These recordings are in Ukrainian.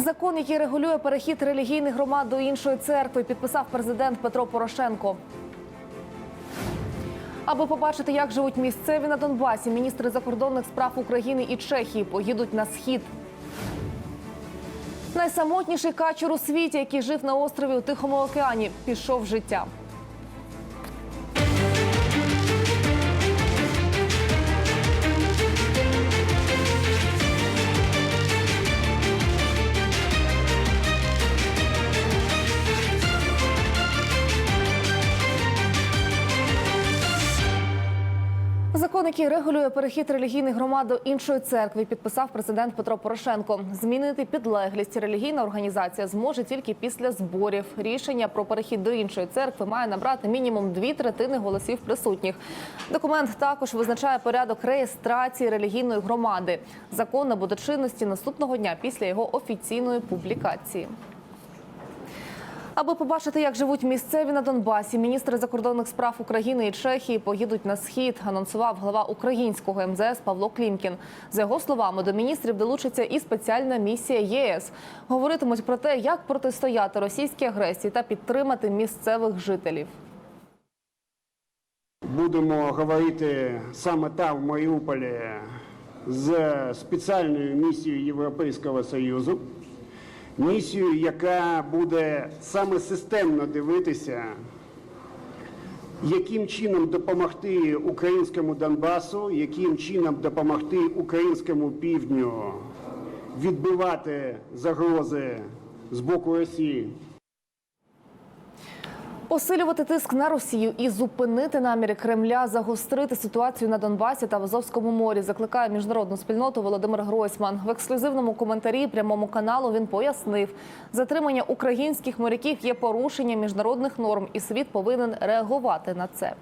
Закон, який регулює перехід релігійних громад до іншої церкви, підписав президент Петро Порошенко. Аби побачити, як живуть місцеві на Донбасі, міністри закордонних справ України і Чехії поїдуть на схід. Найсамотніший качур у світі, який жив на острові у Тихому океані, пішов з життя. Який регулює перехід релігійних громад до іншої церкви, підписав президент Петро Порошенко. Змінити підлеглість релігійна організація зможе тільки після зборів. Рішення про перехід до іншої церкви має набрати мінімум дві третини голосів присутніх. Документ також визначає порядок реєстрації релігійної громади. Закон набуде чинності наступного дня після його офіційної публікації. Аби побачити, як живуть місцеві на Донбасі, міністри закордонних справ України і Чехії поїдуть на схід. Анонсував глава українського МЗС Павло Клімкін. За його словами, до міністрів долучиться і спеціальна місія ЄС. Говоритимуть про те, як протистояти російській агресії та підтримати місцевих жителів. Будемо говорити саме там, в Маріуполі, з спеціальною місією Європейського Союзу. Місією, яка буде саме системно дивитися, яким чином допомогти українському Донбасу, яким чином допомогти українському півдню відбивати загрози з боку Росії. Посилювати тиск на Росію і зупинити наміри Кремля загострити ситуацію на Донбасі та в Азовському морі. Закликає міжнародну спільноту Володимир Гройсман. В ексклюзивному коментарі прямому каналу він пояснив, затримання українських моряків є порушенням міжнародних норм, і світ повинен реагувати на це.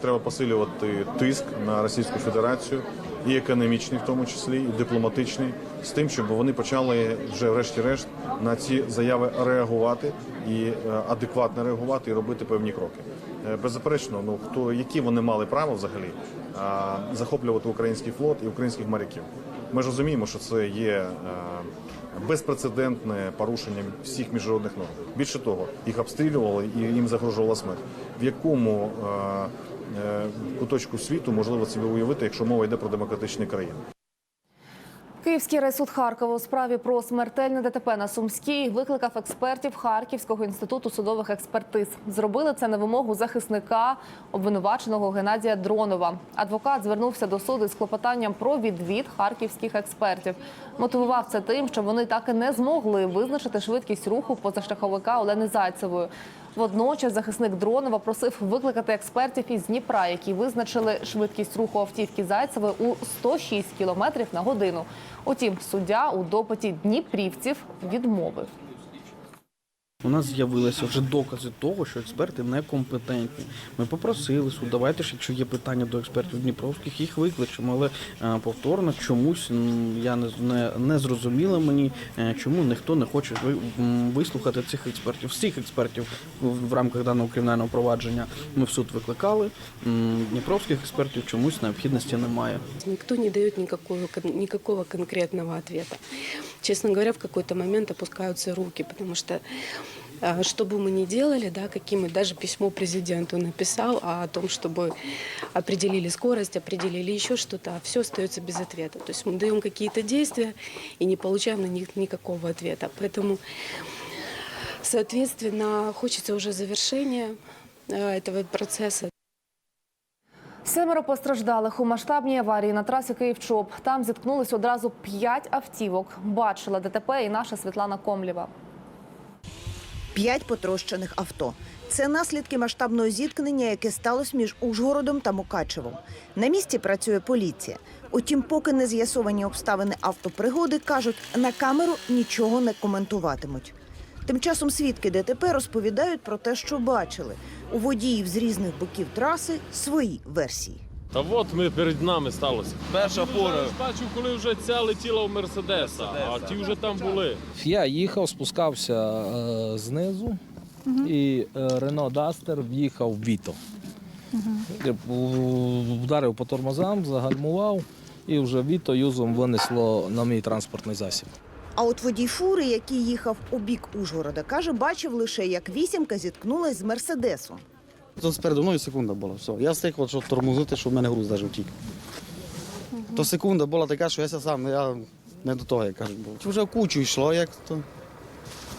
Треба посилювати тиск на Російську Федерацію, і економічний, в тому числі, і дипломатичний, з тим, щоб вони почали вже, врешті-решт, на ці заяви реагувати і е, адекватно реагувати і робити певні кроки. Е, Беззаперечно, ну хто які вони мали право взагалі захоплювати український флот і українських моряків. Ми ж розуміємо, що це є е, безпрецедентне порушення всіх міжнародних норм. Більше того, їх обстрілювали і їм загрожувала смерть. В якому е, е, куточку світу можливо собі уявити, якщо мова йде про демократичні країни? Київський райсуд Харкова у справі про смертельне ДТП на Сумській викликав експертів Харківського інституту судових експертиз. Зробили це на вимогу захисника обвинуваченого Геннадія Дронова. Адвокат звернувся до суду з клопотанням про відвід харківських експертів. Мотивував це тим, що вони так і не змогли визначити швидкість руху позашляховика Олени Зайцевої. Водночас захисник Дронова просив викликати експертів із Дніпра, які визначили швидкість руху автівки Зайцевої у 106 км на годину. Утім, суддя у допиті дніпрівців відмовив. У нас з'явилися вже докази того, що експерти некомпетентні. Ми попросили суд, давайте ж, якщо є питання до експертів Дніпровських, їх викличемо. Але е, повторно чомусь я не, не, не зрозуміла мені, е, чому ніхто не хоче ви- вислухати цих експертів. Всіх експертів в, рамках даного кримінального провадження ми в суд викликали. Дніпровських експертів чомусь необхідності немає. Никто не дает никакого, кон- никакого конкретного ответа Честно говоря, в какой-то момент опускаются руки, потому что а, что бы мы ни делали, да, каким мы даже письмо президенту написал а, о том, чтобы определили скорость, определили еще что-то, а все остается без ответа. То есть мы даем какие-то действия и не получаем на них никакого ответа. Поэтому, соответственно, хочется уже завершения а, этого процесса. Семеро постраждалих у масштабній аварії на трасі Київ-Чоп. Там зіткнулись одразу п'ять автівок. Бачила ДТП і наша Світлана Комлєва. П'ять потрощених авто. Це наслідки масштабного зіткнення, яке сталося між Ужгородом та Мукачевом. На місці працює поліція. Утім, поки не з'ясовані обставини автопригоди, кажуть, на камеру нічого не коментуватимуть. Тим часом свідки ДТП розповідають про те, що бачили. У водіїв з різних боків траси свої версії. Та от ми перед нами сталося. Перша ж бачив, коли вже ця летіла в Мерседеса, а ті вже там були. Я їхав, спускався е, знизу, і е, Рено Дастер в'їхав в Віто. Я в- Вдарив по тормозам, загальмував, і вже Віто юзом винесло на мій транспортний засіб. А от водій фури, який їхав у бік Ужгорода, каже, бачив лише, як вісімка зіткнулась з мерседесом. Тут спереду мною секунда була. Все. Я встиг, от, щоб тормозити, що в мене груз навіть втік. То секунда була така, що я ся сам, я не до того, як кажуть, був. Вже в кучу йшло, як то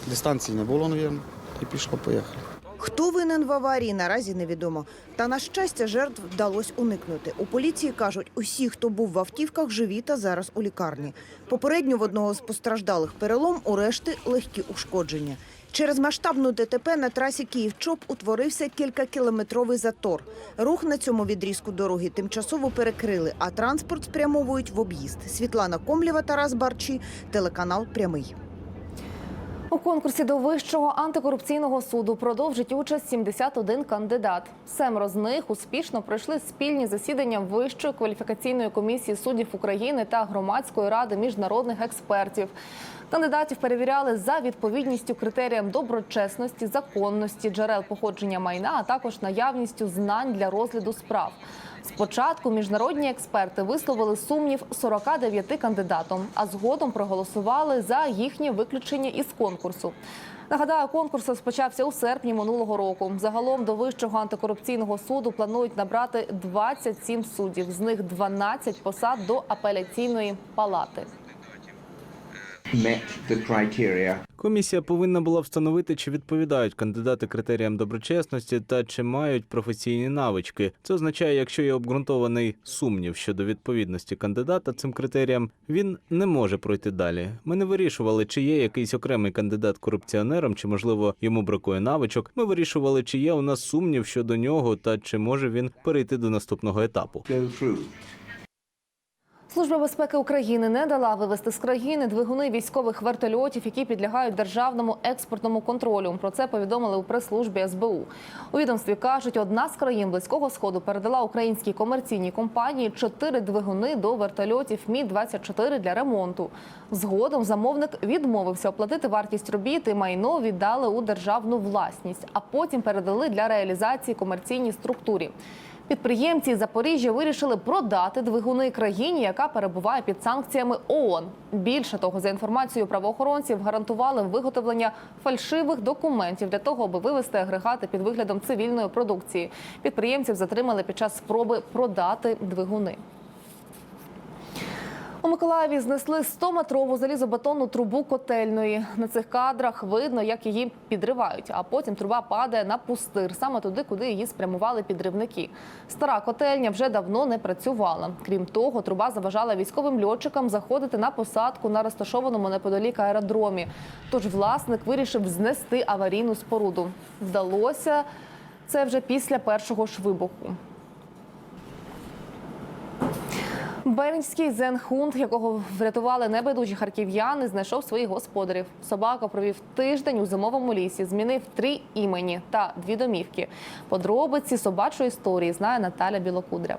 дистанції не було, мабуть, і пішло, поїхали. Хто винен в аварії, наразі невідомо. Та на щастя, жертв вдалося уникнути. У поліції кажуть, усі, хто був в автівках, живі та зараз у лікарні. Попередньо в одного з постраждалих перелом, у решти легкі ушкодження. Через масштабну ДТП на трасі Київ-Чоп утворився кількакілометровий затор. Рух на цьому відрізку дороги тимчасово перекрили, а транспорт спрямовують в об'їзд. Світлана Комлєва, Тарас Барчі, телеканал Прямий. У конкурсі до Вищого антикорупційного суду продовжить участь 71 кандидат. Семеро з них успішно пройшли спільні засідання Вищої кваліфікаційної комісії суддів України та громадської ради міжнародних експертів. Кандидатів перевіряли за відповідністю критеріям доброчесності, законності, джерел походження майна, а також наявністю знань для розгляду справ. Спочатку міжнародні експерти висловили сумнів 49 кандидатам, а згодом проголосували за їхнє виключення із конкурсу. Нагадаю, конкурс розпочався у серпні минулого року. Загалом до Вищого антикорупційного суду планують набрати 27 суддів, з них 12 посад до апеляційної палати. Met the criteria. Комісія повинна була встановити, чи відповідають кандидати критеріям доброчесності та чи мають професійні навички. Це означає, якщо є обґрунтований сумнів щодо відповідності кандидата цим критеріям, він не може пройти далі. Ми не вирішували, чи є якийсь окремий кандидат корупціонером, чи можливо йому бракує навичок. Ми вирішували, чи є у нас сумнів щодо нього, та чи може він перейти до наступного етапу. Служба безпеки України не дала вивести з країни двигуни військових вертольотів, які підлягають державному експортному контролю. Про це повідомили у прес-службі СБУ. У відомстві кажуть, одна з країн близького сходу передала українській комерційній компанії чотири двигуни до вертольотів Мі 24 для ремонту. Згодом замовник відмовився оплатити вартість робіт і майно віддали у державну власність, а потім передали для реалізації комерційній структурі. Підприємці Запоріжжя вирішили продати двигуни країні, яка перебуває під санкціями ООН. Більше того, за інформацією правоохоронців, гарантували виготовлення фальшивих документів для того, аби вивести агрегати під виглядом цивільної продукції. Підприємців затримали під час спроби продати двигуни. У Миколаєві знесли 100-метрову залізобетонну трубу котельної. На цих кадрах видно, як її підривають, а потім труба падає на пустир, саме туди, куди її спрямували підривники. Стара котельня вже давно не працювала. Крім того, труба заважала військовим льотчикам заходити на посадку на розташованому неподалік аеродромі. Тож власник вирішив знести аварійну споруду. Вдалося це вже після першого ж вибуху. Бернський зенхунд, якого врятували небайдужі харків'яни, знайшов своїх господарів. Собака провів тиждень у зимовому лісі, змінив три імені та дві домівки. Подробиці собачої історії знає Наталя Білокудря.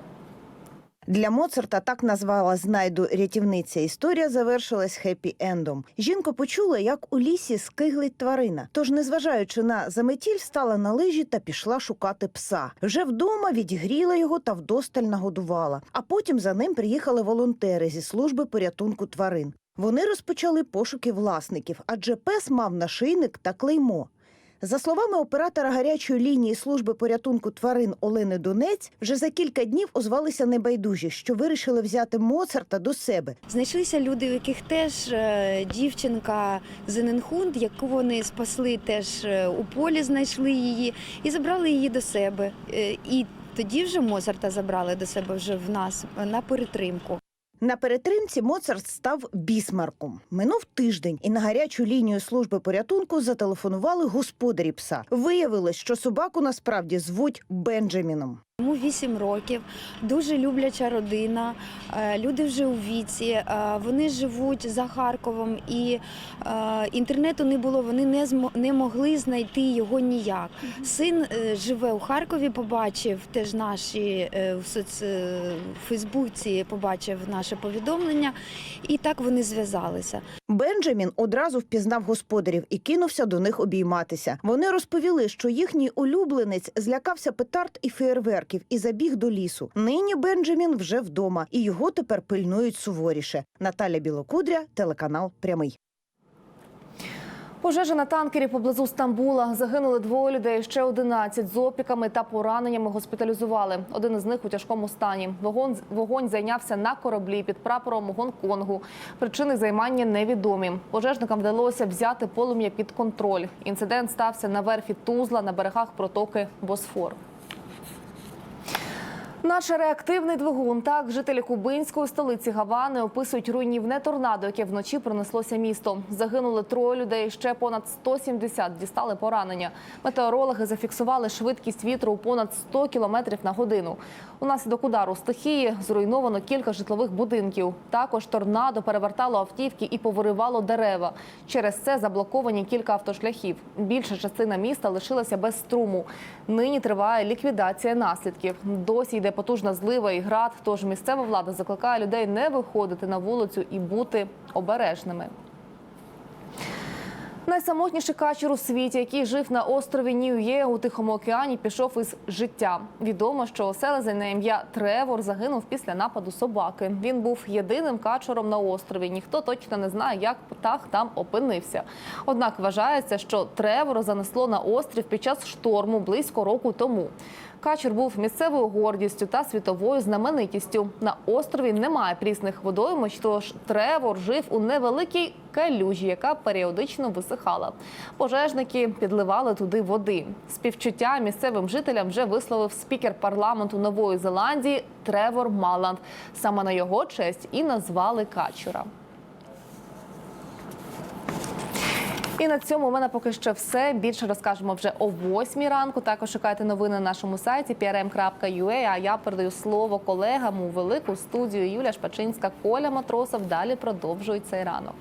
Для Моцарта так назвала знайду рятівниця. Історія завершилась хеппі-ендом. Жінка почула, як у лісі скиглить тварина. Тож, незважаючи на заметіль, стала на лижі та пішла шукати пса. Вже вдома відігріла його та вдосталь нагодувала. А потім за ним приїхали волонтери зі служби порятунку тварин. Вони розпочали пошуки власників, адже пес мав нашийник та клеймо. За словами оператора гарячої лінії служби порятунку тварин Олени Донець, вже за кілька днів озвалися небайдужі, що вирішили взяти Моцарта до себе. Знайшлися люди, у яких теж е, дівчинка Зененхунд, яку вони спасли теж е, у полі, знайшли її і забрали її до себе. Е, І тоді вже Моцарта забрали до себе вже в нас на перетримку. На перетримці Моцарт став бісмарком. Минув тиждень, і на гарячу лінію служби порятунку зателефонували господарі пса. Виявилось, що собаку насправді звуть Бенджаміном. Йому 8 років, дуже любляча родина. е, Люди вже у віці. е, Вони живуть за Харковом, і е, інтернету не було. Вони не не могли знайти його ніяк. Син живе у Харкові, побачив теж наші в соц... Фейсбуці, побачив наше повідомлення, і так вони зв'язалися. Бенджамін одразу впізнав господарів і кинувся до них обійматися. Вони розповіли, що їхній улюбленець злякався петард і феєрверків і забіг до лісу. Нині Бенджамін вже вдома, і його тепер пильнують суворіше. Наталя Білокудря, телеканал Прямий. Пожежа на танкері поблизу Стамбула. Загинули двоє людей, ще 11 з опіками та пораненнями госпіталізували. Один із них у тяжкому стані. Вогонь, вогонь зайнявся на кораблі під прапором Гонконгу. Причини займання невідомі. Пожежникам вдалося взяти полум'я під контроль. Інцидент стався на верфі Тузла на берегах протоки Босфор. Наш реактивний двигун. Так жителі кубинської столиці Гавани описують руйнівне торнадо, яке вночі пронеслося місто. Загинули троє людей. Ще понад 170 дістали поранення. Метеорологи зафіксували швидкість вітру у понад 100 кілометрів на годину. Унаслідок удару стихії зруйновано кілька житлових будинків. Також торнадо перевертало автівки і повиривало дерева. Через це заблоковані кілька автошляхів. Більша частина міста лишилася без струму. Нині триває ліквідація наслідків. Досі йде потужна злива і град. Тож місцева влада закликає людей не виходити на вулицю і бути обережними. Найсамотніший качер у світі, який жив на острові Нью-Є у Тихому океані, пішов із життя. Відомо, що селезень на ім'я Тревор загинув після нападу собаки. Він був єдиним качером на острові. Ніхто точно не знає, як птах там опинився. Однак вважається, що Тревора занесло на острів під час шторму близько року тому. Качур був місцевою гордістю та світовою знаменитістю. На острові немає прісних водоймищ, тож Тревор жив у невеликій калюжі, яка періодично висихала. Пожежники підливали туди води. Співчуття місцевим жителям вже висловив спікер парламенту Нової Зеландії Тревор Маланд. Саме на його честь і назвали качура. І на цьому у мене поки що все. Більше розкажемо вже о 8 ранку. Також шукайте новини на нашому сайті prm.ua. А я передаю слово колегам у велику студію Юлія Шпачинська, Коля Матросов. Далі продовжують цей ранок.